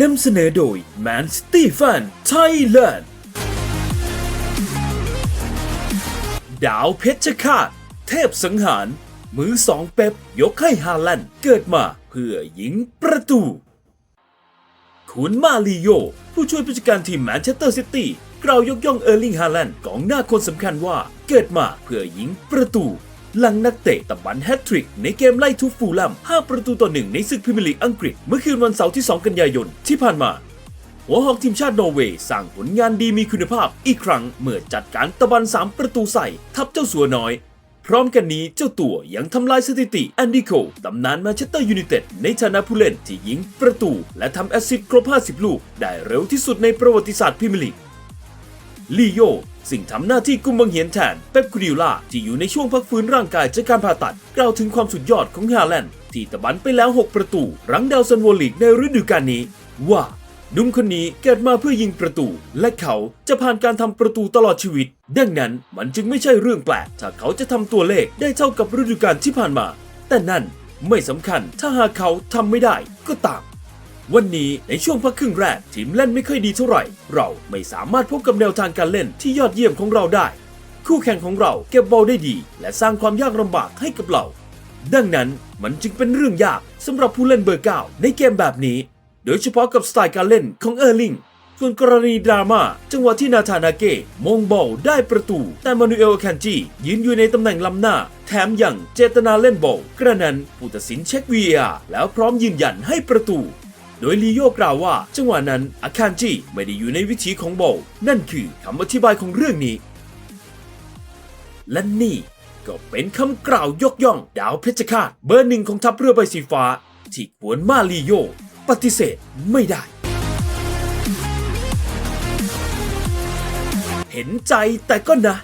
นำเสนอโดย Man City Fan Thailand ดาวเพชรฆาตเทพสังหาร มือสองเป๊ปยกให้ฮาลันเกิดมาเพื่อยิงประตู คุณมาริโย ผู้ช่วยผู้จัดการทีมแมนเชสเตอร์ซิตี้กล่าวยกย่องเออร์ลิงฮาแลนกองหน้าคนสำคัญว่าเกิดมาเพื่อยิงประตู หลังนักเตะตะบันแฮตทริกในเกมไล่ทุบฟูลแลม5 ประตูต่อหนึ่งในศึกพรีเมียร์ลีกอังกฤษ เมื่อคืนวันเสาร์ที่ 2 กันยายนที่ผ่านมา หัวหอกทีมชาตินอร์เวย์สร้างผลงานดีมีคุณภาพอีกครั้ง เมื่อจัดการตะบัน 3 ประตูใส่ ทับเจ้าสัวน้อย พร้อมกันนี้เจ้าตัวยังทำลายสถิติแอนดิโคตำนานแมนเชสเตอร์ยูไนเต็ดในฐานะผู้เล่นที่ยิงประตู และทำแอสซิสต์ครบ 50 ลูก ได้เร็วที่สุดในประวัติศาสตร์พรีเมียร์ลีก ลีโยสิ่งทำหน้าที่กุมบังเหียนแทนเป๊ปกูดิโอล่าที่อยู่ในช่วงพักฟื้นร่างกายจากการผ่าตัด กล่าวถึงความสุดยอดของฮาแลนด์ที่ตะบันไปแล้ว 6 ประตูรังดาวซันโวลีกในฤดูกาลนี้ ว่านุ่มคนนี้เกิดมาเพื่อยิงประตู และเขาจะผ่านการทำประตูตลอดชีวิต ดังนั้นมันจึงไม่ใช่เรื่องแปลก ถ้าเขาจะทำตัวเลขได้เท่ากับฤดูกาลที่ผ่านมา แต่นั่นไม่สำคัญถ้าหากเขาทำไม่ได้ก็ตาม วันนี้ในช่วงพักครึ่งแรกทีมเล่นไม่ค่อยดีเท่าไหร่ เราไม่สามารถพบกับแนวทางการเล่นที่ยอดเยี่ยมของเราได้ คู่แข่งของเราเก็บบอลได้ดี และสร้างความยากลำบากให้กับเรา ดังนั้นมันจึงเป็นเรื่องยากสำหรับผู้เล่นเบอร์เก้าในเกมแบบนี้ โดยเฉพาะกับสไตล์การเล่นของเออร์ลิงส่วนกรณีดราม่าจังหวะที่นาธานาเกะมงบอลได้ประตู แต่มานูเอลแคนจียืนอยู่ในตำแหน่งล้ำหน้า แถมยังเจตนาเล่นบอลกระนั้นผู้ตัดสินเช็ค VAR แล้วพร้อมยืนยันให้ประตู โดยลีโยกล่าวว่า จังหวะนั้นอาคานจิไม่ได้อยู่ในวิถีของโบ นั่นคือคำอธิบายของเรื่องนี้ และนี่ก็เป็นคำกล่าวยกย่อง ดาวเพชรฆาตเบอร์หนึ่งของทัพเรือใบสีฟ้า ที่กวนมาลีโย ปฏิเสธไม่ได้ เห็นใจแต่ก็นะ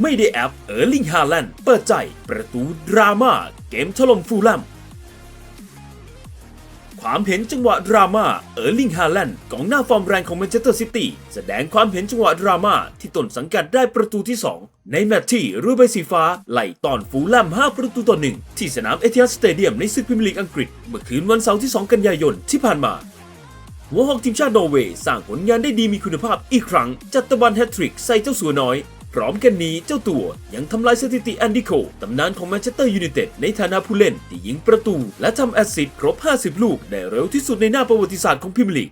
ไม่ได้แอปเออร์ลิงฮาแลนด์เปิดใจประตูดราม่าเกมถล่มฟูลแลม ความเห็นจังหวะดราม่าเออร์ลิงฮาแลนด์กองหน้าฟอร์มแรงของแมนเชสเตอร์ซิตี้แสดงความเห็นจังหวะดราม่าที่ตนสังกัดได้ประตูที่ 2 ในแมตช์ที่รูใบสีฟ้าไล่ตอนฟูลแลม 5 ประตูต่อหนึ่งที่สนามเอทิฮัดสเตเดียมในศึกพรีเมียร์ลีกอังกฤษ เมื่อคืนวันเสาร์ที่ 2 กันยายนที่ผ่านมาหัวหอกทีมชาตินอร์เวย์สร้างผลงานได้ดีมีคุณภาพอีกครั้ง จัดตะบันแฮตทริกใส่เจ้าสัวน้อย พร้อมกันนี้เจ้าตัวยังทำลายสถิติแอนดิโคตำนานของแมนเชสเตอร์ยูไนเต็ดในฐานะผู้เล่นที่ยิงประตู และทำแอสซิสต์ครบ 50 ลูกได้เร็วที่สุดในหน้าประวัติศาสตร์ของพรีเมียร์ลีก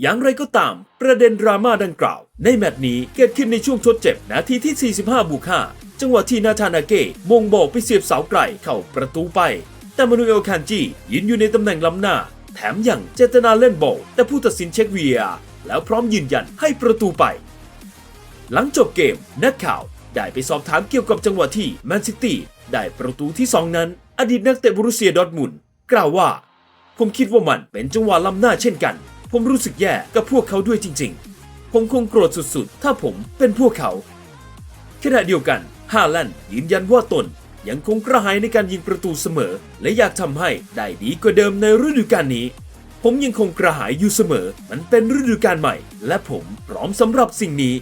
อย่างไรก็ตาม ประเด็นดราม่าดังกล่าว ในแมตช์นี้เกิดขึ้นในช่วงทดเจ็บนาทีที่ 45บวก5จังหวะที่นาธานาเกะมงบอลไปเสียบเสาไกลเข้าประตูไป แต่มานูเอลคานจียืนอยู่ในตำแหน่งล้ำหน้า แถมยังเจตนาเล่นบอลแต่ผู้ตัดสินเช็ค VAR แล้วพร้อมยืนยันให้ประตูไป หลังจบเกมนักข่าวได้ไปสอบถามเกี่ยวกับจังหวะที่แมนซิตี้ได้ประตูที่ 2 นั้น อดีตนักเตะบรูเซียดอร์ทมุนด์กล่าวว่า ผมคิดว่ามันเป็นจังหวะล้ำหน้าเช่นกัน ผมรู้สึกแย่กับพวกเขาด้วยจริง ๆ ผมคงโกรธสุดๆ ถ้าผมเป็นพวกเขา ขณะเดียวกันฮาแลนด์ยืนยันว่าตนยังคงกระหายในการยิงประตูเสมอ และอยากทำให้ได้ดีกว่าเดิมในฤดูกาลนี้ ผมยังคงกระหายอยู่เสมอ มันเป็นฤดูกาลใหม่ และผมพร้อมสำหรับสิ่งนี้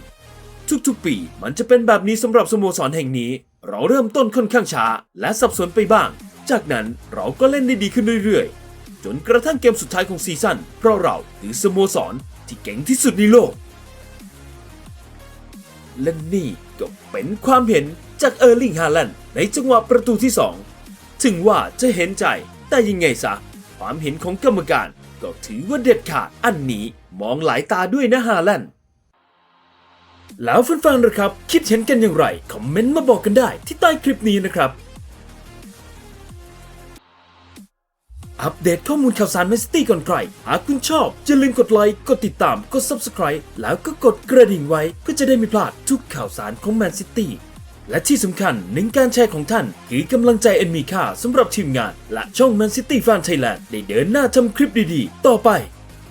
ทุกๆ ปี มันจะเป็นแบบนี้สำหรับสโมสรแห่งนี้ เราเริ่มต้นค่อนข้างช้า และสับสนไปบ้าง จากนั้นเราก็เล่นได้ดีขึ้นเรื่อยๆ จนกระทั่งเกมสุดท้ายของซีซั่นเพราะเราคือสโมสรที่เก่งที่สุดในโลก และนี่ก็เป็นความเห็นจากเออร์ลิงฮาแลนด์ในจังหวะประตูที่ 2 ถึงว่าจะเห็นใจแต่ยังไงซะ ความเห็นของกรรมการก็ถือว่าเด็ดขาดอันนี้มองหลายตาด้วยนะฮาแลนด์ แล้วแฟนๆนะครับ คิดเห็นกันอย่างไร คอมเมนต์มาบอกกันได้ที่ใต้คลิปนี้นะครับ อัปเดตข้อมูลข่าวสารแมนซิตี้ก่อนใคร หากคุณชอบอย่าลืมกดไลค์ กดติดตาม กด Subscribe แล้วก็กดกระดิ่งไว้เพื่อจะได้ไม่พลาดทุกข่าวสารของแมนซิตี้และที่สำคัญหนึ่งการแชร์ของท่าน คือกำลังใจอันมีค่าสำหรับทีมงาน และช่องแมนซิตี้แฟนไทยแลนด์ได้เดินหน้าทำคลิปดีๆ ต่อไป